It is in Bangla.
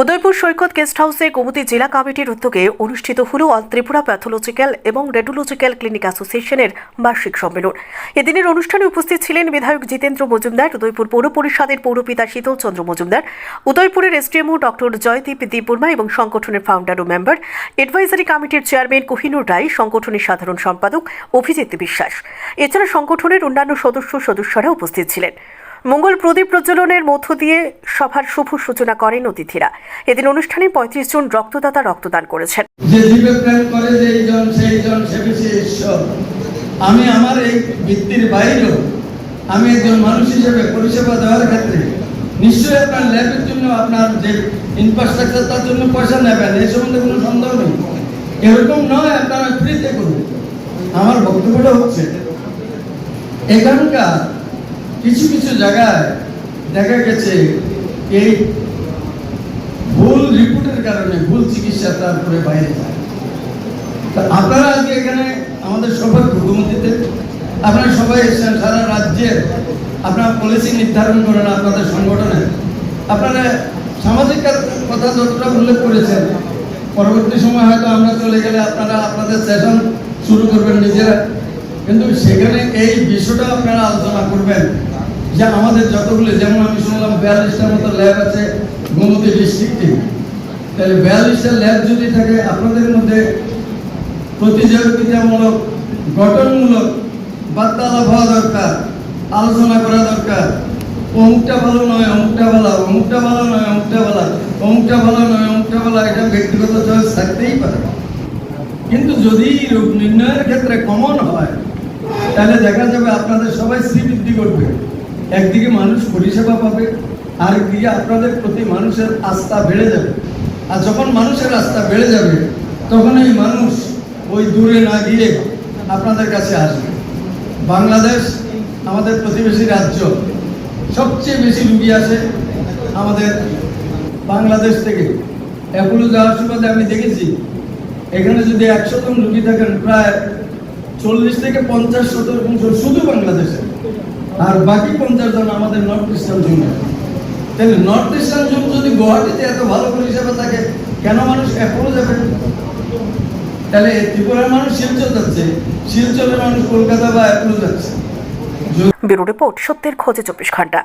উদয়পুর সৈকত গেস্ট হাউসে গোমতী জেলা কমিটির উদ্যোগে অনুষ্ঠিত হল অল ত্রিপুরা প্যাথোলজিক্যাল এবং রেডিওলজিক্যাল ক্লিনিক অ্যাসোসিয়েশনের বার্ষিক সম্মেলন। এদিনের অনুষ্ঠানে উপস্থিত ছিলেন বিধায়ক জিতেন্দ্র মজুমদার, উদয়পুর পৌর পরিষদের পৌরপিতা শীতল চন্দ্র মজুমদার, উদয়পুরের এসডিএমও ডক্টর জয়দীপ দীপবর্মা এবং সংগঠনের ফাউন্ডার ও মেম্বার এডভাইজারি কমিটির চেয়ারম্যান কোহিনুর রায়, সংগঠনের সাধারণ সম্পাদক অভিজিৎ বিশ্বাস। এছাড়া সংগঠনের অন্যান্য সদস্য সদস্যরা উপস্থিত ছিলেন। মঙ্গল প্রদীপ প্রজ্বলনের মধ্য দিয়ে সভার শুভ সূচনা করেন অতিথিরা। এদিন অনুষ্ঠানে পঁয়ত্রিশ জন রক্তদাতা রক্তদান করেছেন। আমি আমার এই ভিত্তির বাইরেও আমি একজন মানুষ হিসেবে পরিষেবা দেওয়ার ক্ষেত্রে নিশ্চয়ই আপনার ল্যাবের জন্য, আপনার যে ইনফ্রাস্ট্রাকচার তার জন্য পয়সা নেবেন, এই সম্বন্ধে কোনো সন্দেহ নেই। এরকম নয়, আপনারা ফ্রিতে করুন। আমার বক্তব্যটা হচ্ছে, এখানকার কিছু কিছু জায়গায় দেখা গেছে এই ভুল রিপোর্টের কারণে ভুল চিকিৎসা তারপরে বাইরে যায়। তা আপনারা আজকে এখানে আমাদের সবার হুকুমতিতে আপনারা সবাই এসেছেন, সারা রাজ্যের আপনারা পলিসি নির্ধারণ করেন আপনাদের সংগঠনে। আপনারা সামাজিক কথা যতটা উল্লেখ করেছেন। পরবর্তী সময় হয়তো আমরা চলে গেলে আপনারা আপনাদের সেশন শুরু করবেন নিজেরা। কিন্তু সেখানে এই বিষয়টা আপনারা আলোচনা করবেন। যে আমাদের যতগুলো, যেমন আমি শুনলাম বিয়াল্লিশটার মতো ল্যাব আছে গোমতী ডিস্ট্রিক্টে তাহলে বিয়াল্লিশটা ল্যাব যদি থাকে, আপনাদের মধ্যে প্রতিযোগিতামূলক, গঠনমূলক বার্তালাপ হওয়া দরকার, আলোচনা করা দরকার। অমুকটা ভালো নয়, অমুকটা ভালো অমুকটা ভালো নয়, অমুকটা ভালো অমুকটা ভালো নয়, অমুকটা ভালো, এটা ব্যক্তিগত চয়েস থাকতেই পারে। কিন্তু যদি রোগ নির্ণয়ের ক্ষেত্রে কমন হয়, তাহলে দেখা যাবে আপনাদের সবাই শ্রীবৃদ্ধি করবে। একদিকে মানুষ পরিষেবা পাবে, আরেকদিকে আপনাদের প্রতি মানুষের আস্থা বেড়ে যাবে। আর যখন মানুষের আস্থা বেড়ে যাবে, তখন এই মানুষ ওই দূরে না গিয়ে আপনাদের কাছে আসবে। বাংলাদেশ আমাদের প্রতিবেশী রাজ্য। সবচেয়ে বেশি রুগী আসে আমাদের বাংলাদেশ থেকে। এগুলো যাওয়ার সুবাদে আমি দেখেছি, এখানে যদি একশো রুগী থাকেন, প্রায় চল্লিশ থেকে পঞ্চাশ শতাংশ শুধু বাংলাদেশে। আর বাকি পঞ্চাশ জন আমাদের নর্থ ইস্টার্ন জোনে তাহলে নর্থ ইস্টার্ন জোন যদি গুয়াহাটিতে এত ভালো পরিষেবা থাকে, কেন মানুষ এখনও যাবে? তাহলে ত্রিপুরার মানুষ শিলচর যাচ্ছে, শিলচরের মানুষ কলকাতা বা এখনও যাচ্ছে। ব্যুরো রিপোর্ট সত্যের খোঁজে চব্বিশ ঘণ্টা।